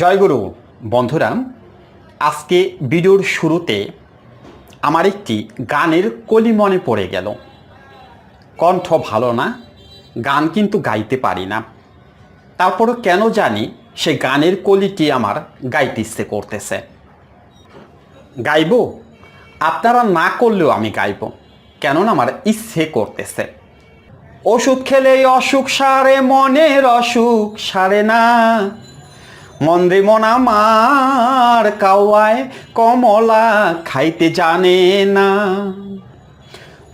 জয়গুরু বন্ধুরা আজকে ভিডিওর শুরুতে আমার একটি গানের কলি মনে পড়ে গেল। কণ্ঠ ভালো না, গান কিন্তু গাইতে পারি না। তারপরও কেন জানি সে গানের কলিটি আমার গাইতে ইচ্ছে করতেছে। গাইব? আপনারা না করলেও আমি গাইব, কেননা আমার ইচ্ছে করতেছে। ওষুধ খেলে অসুখ সারে, মনের অসুখ সারে না। মন্দ্রে মন আমার কাওয়ায়, কমলা খাইতে জানে না।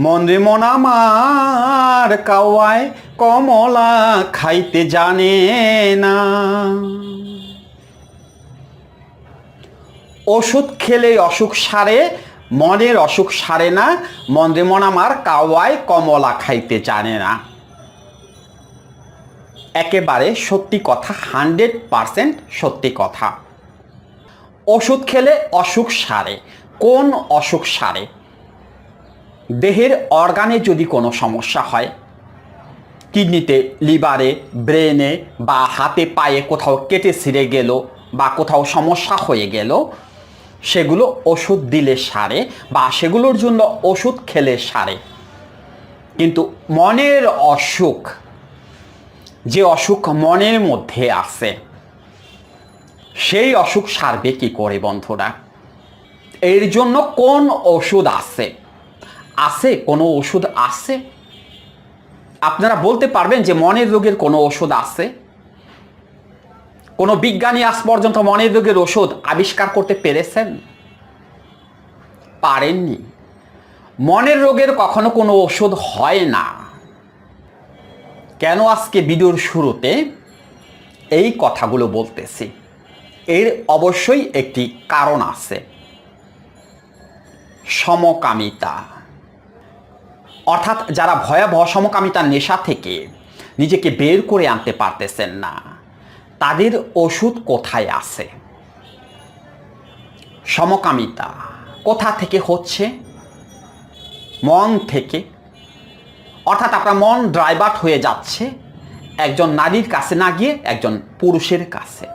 মন্দ্রে মন আমার কাওয়ায়, কমলা খাইতে জানে না। ওষুধ খেলে অসুখ সারে, মনের অসুখ সারে না। মন্দ্রে মন আমার কাওয়ায়, কমলা খাইতে জানে না। একেবারে সত্যি কথা, হান্ড্রেড পারসেন্ট সত্যি কথা। ওষুধ খেলে অসুখ সারে। কোন অসুখ সারে? দেহের অর্গানে যদি কোনো সমস্যা হয়, কিডনিতে, লিভারে, ব্রেনে বা হাতে পায়ে কোথাও কেটে ছিঁড়ে গেল বা কোথাও সমস্যা হয়ে গেল, সেগুলো ওষুধ দিলে সারে বা সেগুলোর জন্য ওষুধ খেলে সারে। কিন্তু মনের অসুখ যে অসুখ মনের মধ্যে আছে, সেই অসুখ সারবে কি করে বন্ধুরা? এর জন্য কোন ওষুধ আছে? আছে কোনো ওষুধ আছে? আপনারা বলতে পারবেন যে মনের রোগের কোনো ওষুধ আছে? কোনো বিজ্ঞানী আজ পর্যন্ত মনের রোগের ওষুধ আবিষ্কার করতে পেরেছেন? পারেননি। মনের রোগের কখনো কোনো ওষুধ হয় না। কেন আজকে ভিডিওর শুরুতে এই কথাগুলো বলতেছি? এর অবশ্যই একটি কারণ আছে। সমকামিতা। অর্থাৎ যারা ভয়াবহ সমকামিতার নেশা থেকে নিজেকে বের করে আনতে পারতেছেন না, তাদের ওষুধ কোথায় আছে? সমকামিতা কোথা থেকে হচ্ছে? মন থেকে অর্থাৎ আপনার মন ড্রাইভার্ট হয়ে যাচ্ছে একজন নারীর কাছে না গিয়ে একজন পুরুষের কাছে।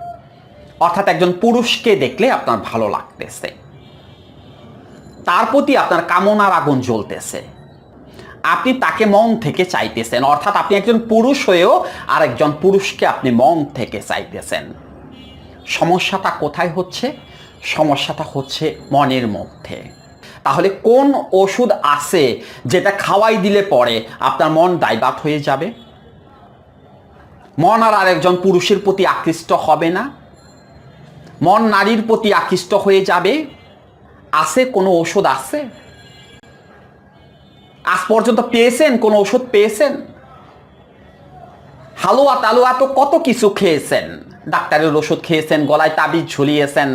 অর্থাৎ একজন পুরুষকে দেখলে আপনার ভালো লাগতেছে। তার প্রতি আপনার কামনার আগুন জ্বলতেছে। আপনি তাকে মন থেকে চাইতেছেন। অর্থাৎ আপনি একজন পুরুষ হয়েও আর একজন পুরুষকে আপনি মন থেকে চাইতেছেন। সমস্যাটা কোথায় হচ্ছে? সমস্যাটা হচ্ছে মনের মধ্যে। তাহলে কোন ওষুধ আছে যেটা খাওয়াই দিলে পরে আপনার মন ডাইভার্ট হয়ে যাবে? মন আর আরেকজন পুরুষের প্রতি আকৃষ্ট হবে না? মন নারীর প্রতি আকৃষ্ট হয়ে যাবে? আছে কোনো ওষুধ আছে? আজ পর্যন্ত পেয়েছেন? কোনো ওষুধ পেয়েছেন? হালুয়া তালুয়া তো কত কিছু খেয়েছেন। ডাক্তারের ওষুধ খেয়েছেন, গলায় তাবিজ ঝুলিয়েছেন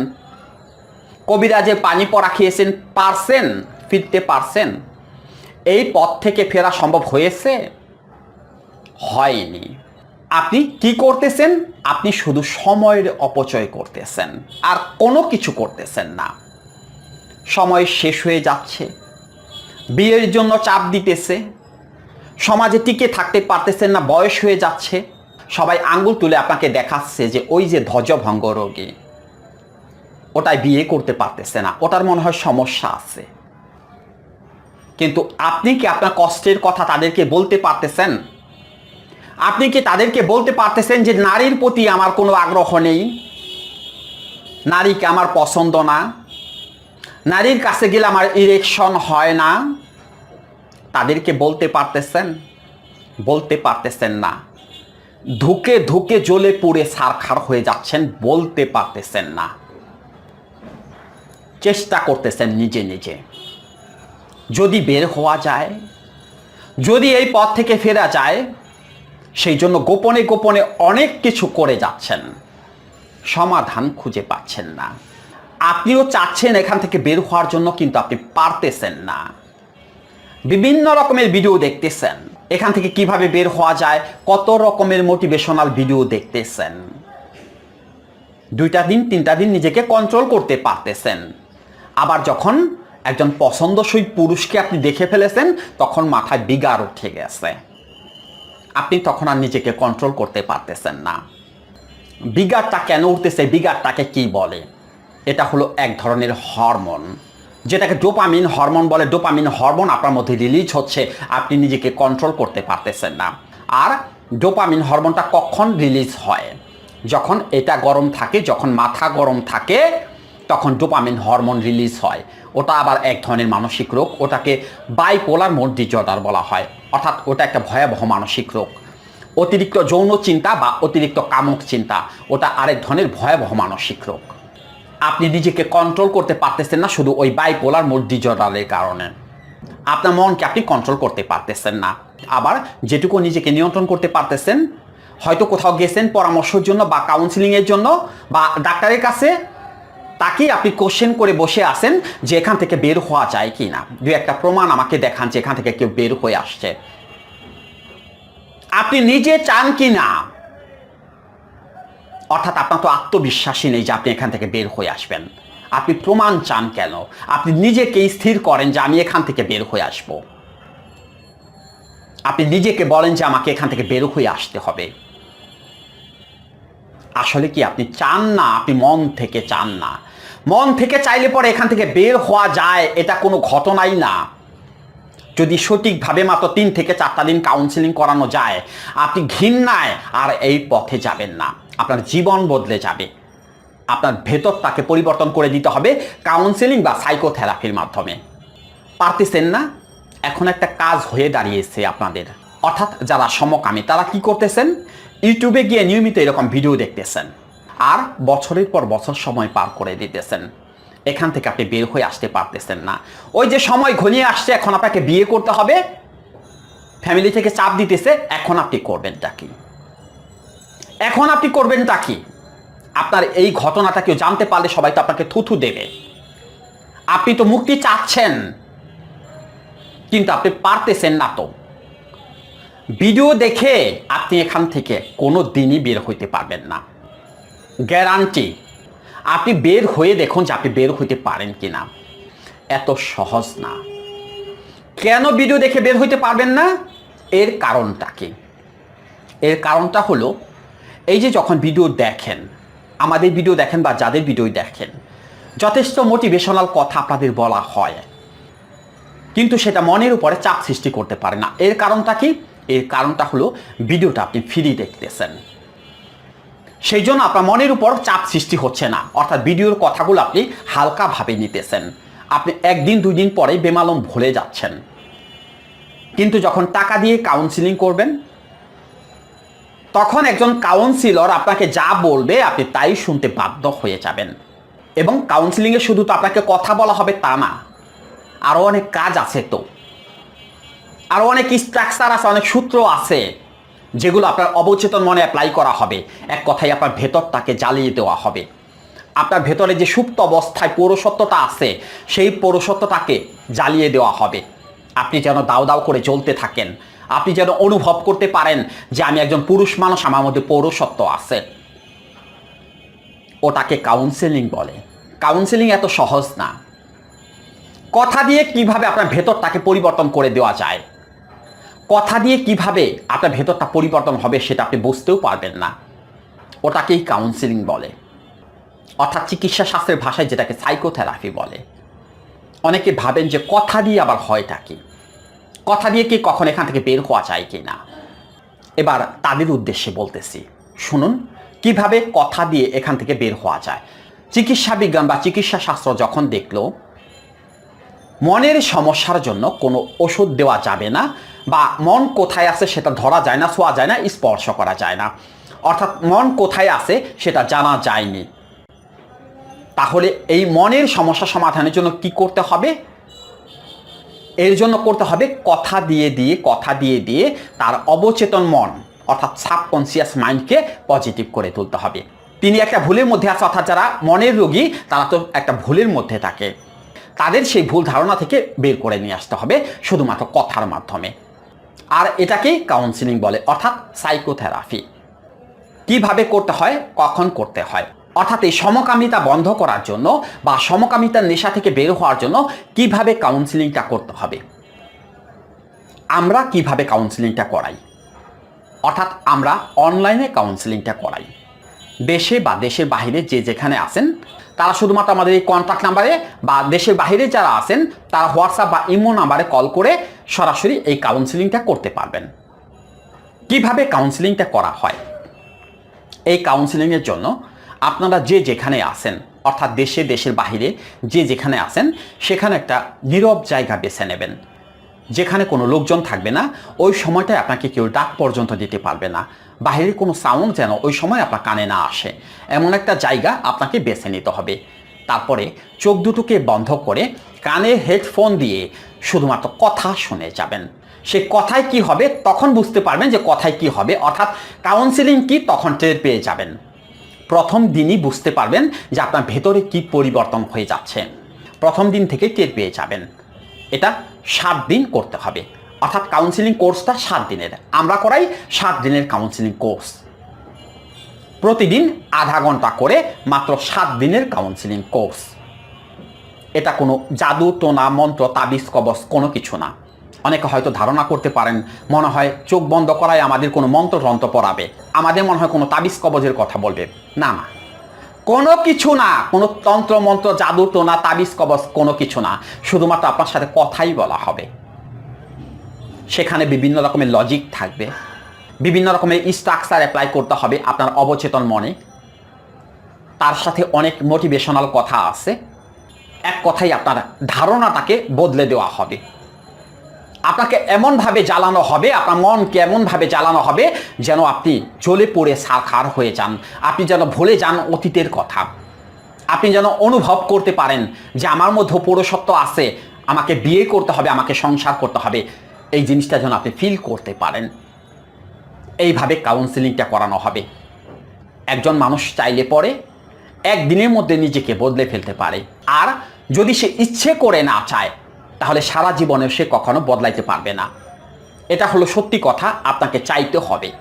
কবিরাজে পানি পড়া খেয়েছেন, পারছেন, ফিরতে পারছেন। এই পথ থেকে ফেরা সম্ভব হয়েছে? হয়নি। আপনি কি করতেছেন? আপনি শুধু সময়ের অপচয় করতেছেন, আর কোনো কিছু করতেছেন না। সময় শেষ হয়ে যাচ্ছে, বিয়ের জন্য চাপ দিতেছে, সমাজে টিকে থাকতে পারতেছেন না, বয়স হয়ে যাচ্ছে। সবাই আঙ্গুল তুলে আপনাকে দেখাচ্ছে যে ওই যে ধ্বজভঙ্গ রোগী। ওটাই বিয়ে করতে পারতেছে না। ওটার মনে হয় সমস্যা আছে। কিন্তু আপনি কি আপনার কষ্টের কথা তাদেরকে বলতে পারতেছেন? আপনি কি তাদেরকে বলতে পারতেছেন যে নারীর প্রতি আমার কোনো আগ্রহ নেই? নারীকে আমার পছন্দ না। নারীর কাছে গেলে আমার ইরেকশন হয় না। তাদেরকে বলতে পারতেছেন? বলতে পারতেছেন না। ধুকে ধুকে জ্বলে পুড়ে সারখার হয়ে যাচ্ছেন, বলতে পারতেছেন না। চেষ্টা করতেছেন নিজে নিজে। যদি বের হওয়া যায়, যদি এই পথ থেকে ফেরা যায়, সেই জন্য গোপনে গোপনে অনেক কিছু করে যাচ্ছেন। সমাধান খুঁজে পাচ্ছেন না। আপনিও চাচ্ছেন এখান থেকে বের হওয়ার জন্য, কিন্তু আপনি পারতেছেন না। বিভিন্ন রকমের ভিডিও দেখতেছেন। এখান থেকে কীভাবে বের হওয়া যায়, কত রকমের মোটিভেশনাল ভিডিও দেখতেছেন। দুইটা দিন, তিনটা দিন নিজেকে কন্ট্রোল করতে পারতেছেন। আবার যখন একজন পছন্দসই পুরুষকে আপনি দেখে ফেলেছেন, তখন মাথায় বিগার উঠে গেছে। আপনি তখন আর নিজেকে কন্ট্রোল করতে পারতেছেন না। বিগারটা কেন উঠতেছে, বিগারটাকে কি বলে? এটা হলো এক ধরনের হরমোন যেটাকে ডোপামিন হরমোন বলে। ডোপামিন হরমোন আপনার মধ্যে রিলিজ হচ্ছে, আপনি নিজেকে কন্ট্রোল করতে পারতেছেন না। আর ডোপামিন হরমোনটা কখন রিলিজ হয়? যখন এটা গরম থাকে, যখন মাথা গরম থাকে তখন ডোপামিন হরমোন রিলিজ হয়। ওটা আবার এক ধরনের মানসিক রোগ। ওটাকে বাইপোলার মোড ডিজর্ডার বলা হয়। অর্থাৎ ওটা একটা ভয়াবহ মানসিক রোগ। অতিরিক্ত যৌন চিন্তা বা অতিরিক্ত কামক চিন্তা, ওটা আরেক ধরনের ভয়াবহ মানসিক রোগ। আপনি নিজেকে কন্ট্রোল করতে পারতেছেন না শুধু ওই বাইপোলার মোড ডিজর্ডারের কারণে। আপনার মনকে আপনি কন্ট্রোল করতে পারতেছেন না। আবার যেটুকু নিজেকে নিয়ন্ত্রণ করতে পারতেছেন, হয়তো কোথাও গেছেন পরামর্শের জন্য বা কাউন্সিলিংয়ের জন্য বা ডাক্তারের কাছে তাকেই আপনি কোশ্চেন করে বসে আছেন যে এখান থেকে বের হওয়া যায় কি না দু একটা প্রমাণ আমাকে দেখান যে এখান থেকে কেউ বের হয়ে আসছে। আপনি নিজে চান কি না অর্থাৎ আপনার তো আত্মবিশ্বাসী নেই যে আপনি এখান থেকে বের হয়ে আসবেন। আপনি প্রমাণ চান কেন? আপনি নিজেকে স্থির করেন যে আমি এখান থেকে বের হয়ে আসব। আপনি নিজেকে বলেন যে আমাকে এখান থেকে বের হয়ে আসতে হবে। আসলে কি আপনি চান না? আপনি মন থেকে চান না। মন থেকে চাইলে পরে এখান থেকে বের হওয়া যায়, এটা কোনো ঘটনাই না। যদি সঠিকভাবে মাত্র তিন থেকে চারটা দিন কাউন্সিলিং করানো যায়, আপনি ঘৃণায় আর এই পথে যাবেন না। আপনার জীবন বদলে যাবে। আপনার ভেতরটাকে পরিবর্তন করে দিতে হবে কাউন্সিলিং বা সাইকোথেরাপির মাধ্যমে। পারতেছেন না? এখন একটা কাজ হয়ে দাঁড়িয়েছে আপনাদের। অর্থাৎ যারা সমকামী, তারা কি করতেছেন? ইউটিউবে গিয়ে নিয়মিত এরকম ভিডিও দেখতেছেন। আর বছরের পর বছর সময় পার করে দিতেছেন। এখান থেকে আপনি বের হয়ে আসতে পারতেছেন না। ওই যে সময় ঘনিয়ে আসছে, এখন আপনাকে বিয়ে করতে হবে। ফ্যামিলি থেকে চাপ দিতেছে, এখন আপনি করবেনটা কি? এখন আপনি করবেনটা কি? আপনার এই ঘটনাটা কেউ জানতে পারলে সবাই তো আপনাকে থুথু দেবে। আপনি তো মুক্তি চাচ্ছেন, কিন্তু আপনি পারতেছেন না তো। ভিডিও দেখে আপনি এখান থেকে কোনো দিনই বের হইতে পারবেন না। গ্যারান্টি। আপনি বের হয়ে দেখুন যে আপনি বের হইতে পারেন কি না এত সহজ না। কেন ভিডিও দেখে বের হইতে পারবেন না? এর কারণটা কি? এর কারণটা হলো, এই যে যখন ভিডিও দেখেন, আমাদের ভিডিও দেখেন বা যাদের ভিডিও দেখেন, যথেষ্ট মোটিভেশনাল কথা আপনাদের বলা হয়। কিন্তু সেটা মনের উপরে চাপ সৃষ্টি করতে পারে না। এর কারণটা কি? এর কারণটা হলো ভিডিওটা আপনি ফ্রি দেখতেছেন। সেই জন্য আপনার মনের উপর চাপ সৃষ্টি হচ্ছে না। অর্থাৎ ভিডিওর কথাগুলো আপনি হালকাভাবে নিতেছেন। আপনি একদিন দুই দিন পরে বেমালম ভুলে যাচ্ছেন। কিন্তু যখন টাকা দিয়ে কাউন্সিলিং করবেন, তখন একজন কাউন্সিলর আপনাকে যা বলবে আপনি তাই শুনতে বাধ্য হয়ে যাবেন। এবং কাউন্সিলিংয়ে শুধু তো আপনাকে কথা বলা হবে তা না আরও অনেক কাজ আছে তো। আরও অনেক স্ট্রাকচার আছে, অনেক সূত্র আছে। যেগুলো আপনার অবচেতন মনে অ্যাপ্লাই করা হবে। এক কথায় আপনার ভেতরটাকে জ্বালিয়ে দেওয়া হবে। আপনার ভেতরে যে সুপ্ত অবস্থায় পৌরসত্বটা আছে, সেই পৌরসত্বটাকে জ্বালিয়ে দেওয়া হবে। আপনি যেন দাও দাও করে জ্বলতে থাকেন। আপনি যেন অনুভব করতে পারেন যে আমি একজন পুরুষ মানুষ, আমার মধ্যে পৌরসত্ব আছে। ওটাকে কাউন্সেলিং বলে। কাউন্সেলিং এত সহজ না। কথা দিয়ে কীভাবে আপনার ভেতরটাকে পরিবর্তন করে দেওয়া যায়? কথা দিয়ে কীভাবে আপনার ভেতরটা পরিবর্তন হবে সেটা আপনি বুঝতেও পারবেন না। ওটাকেই কাউন্সিলিং বলে। অর্থাৎ চিকিৎসা শাস্ত্রের ভাষায় যেটাকে সাইকোথেরাপি বলে। অনেকে ভাবেন যে কথা দিয়ে আবার হয়টা কি? কথা দিয়ে কি কখন এখান থেকে বের হওয়া যায় কি না? এবার তাদের উদ্দেশ্যে বলতেছি, শুনুন, কীভাবে কথা দিয়ে এখান থেকে বের হওয়া যায়? চিকিৎসা বিজ্ঞান বা চিকিৎসা শাস্ত্র যখন দেখল, মনের সমস্যার জন্য কোনো ওষুধ দেওয়া যাবে না বা মন কোথায় আছে সেটা ধরা যায় না, ছোঁয়া যায় না, স্পর্শ করা যায় না। অর্থাৎ মন কোথায় আছে সেটা জানা যায়নি। তাহলে এই মনের সমস্যা সমাধানের জন্য কি করতে হবে? এর জন্য করতে হবে কথা দিয়ে দিয়ে, কথা দিয়ে দিয়ে তার অবচেতন মন, অর্থাৎ সাবকনসিয়াস মাইন্ডকে পজিটিভ করে তুলতে হবে। তিনি একটা ভুলের মধ্যে আছে, অর্থাৎ যারা মনের রোগী, তারা তো একটা ভুলের মধ্যে থাকে। তাদের সেই ভুল ধারণা থেকে বের করে নিয়ে আসতে হবে, শুধুমাত্র কথার মাধ্যমে। আর এটাকেই কাউন্সিলিং বলে, অর্থাৎ সাইকোথেরাপি কীভাবে করতে হয়, কখন করতে হয়? অর্থাৎ এই সমকামিতা বন্ধ করার জন্য বা সমকামিতার নেশা থেকে বের হওয়ার জন্য কীভাবে কাউন্সিলিংটা করতে হবে? আমরা কীভাবে কাউন্সিলিংটা করাই? অর্থাৎ আমরা অনলাইনে কাউন্সিলিংটা করাই। দেশে বা দেশের বাইরে যে যেখানে আছেন, তারা শুধুমাত্র আমাদের এই কন্ট্যাক্ট নাম্বারে বা দেশের বাইরে যারা আছেন, তারা হোয়াটসঅ্যাপ বা ইমো নাম্বারে কল করে সরাসরি এই কাউন্সিলিংটা করতে পারবেন। কীভাবে কাউন্সিলিংটা করা হয়? এই কাউন্সিলিংয়ের জন্য আপনারা যে যেখানে আসেন অর্থাৎ দেশে, দেশের বাইরে যে যেখানে আসেন সেখানে একটা নীরব জায়গা বেছে নেবেন। যেখানে কোনো লোকজন থাকবে না, ওই সময়টায় আপনাকে কেউ ডাক পর্যন্ত দিতে পারবে না। বাইরের কোনো সাউন্ড যেন ওই সময় আপনার কানে না আসে। এমন একটা জায়গা আপনাকে বেছে নিতে হবে। তারপরে চোখ দুটোকে বন্ধ করে কানে হেডফোন দিয়ে শুধুমাত্র কথা শুনে যাবেন। সে কথায় কি হবে তখন বুঝতে পারবেন যে কথায় কি হবে, অর্থাৎ কাউন্সিলিং কি তখন টের পেয়ে যাবেন। প্রথম দিনই বুঝতে পারবেন যে আপনার ভেতরে কি পরিবর্তন হয়ে যাচ্ছে। প্রথম দিন থেকে টের পেয়ে যাবেন। এটা সাত দিন করতে হবে। অর্থাৎ কাউন্সিলিং কোর্সটা সাত দিনের। আমরা করাই সাত দিনের কাউন্সিলিং কোর্স প্রতিদিন আধা ঘণ্টা করে মাত্র সাত দিনের কাউন্সিলিং কোর্স এটা কোনো জাদু, টোনা, মন্ত্র, তাবিজ, কবচ, কোনো কিছু না। অনেকে হয়তো ধারণা করতে পারেন, মনে হয় চোখ বন্ধ করায় আমাদের কোনো মন্ত্র তন্ত্র পড়াবে। আমাদের মনে হয় কোনো তাবিজ কবজের কথা বলবে। না না। কোনো কিছু না। কোনো তন্ত্র, মন্ত্র, জাদু, টোনা, তাবিজ, কবচ, কোনো কিছু না। শুধুমাত্র আপনার সাথে কথাই বলা হবে। সেখানে বিভিন্ন রকমের লজিক থাকবে। বিভিন্ন রকমের স্ট্রাকচার অ্যাপ্লাই করতে হবে আপনার অবচেতন মনে। তার সাথে অনেক মোটিভেশনাল কথা আছে। এক কথাই আপনার ধারণাটাকে বদলে দেওয়া হবে। আপনাকে এমনভাবে জ্বালানো হবে, আপনার মনকে এমনভাবে জ্বালানো হবে যেন আপনি জ্বলে পড়ে সারখার হয়ে যান। আপনি যেন ভুলে যান অতীতের কথা। আপনি যেন অনুভব করতে পারেন যে আমার মধ্যে পৌরসত্ব আছে, আমাকে বিয়ে করতে হবে, আমাকে সংসার করতে হবে। এই জিনিসটা যেন আপনি ফিল করতে পারেন। এইভাবে কাউন্সিলিংটা করানো হবে। একজন মানুষ চাইলে পরে একদিনের মধ্যে নিজেকে বদলে ফেলতে পারে। আর যদি সে ইচ্ছে করে না চায়, তাহলে সারা জীবনে সে কখনো বদলাইতে পারবে না। এটা হলো সত্যি কথা, আপনাকে চাইতে হবে।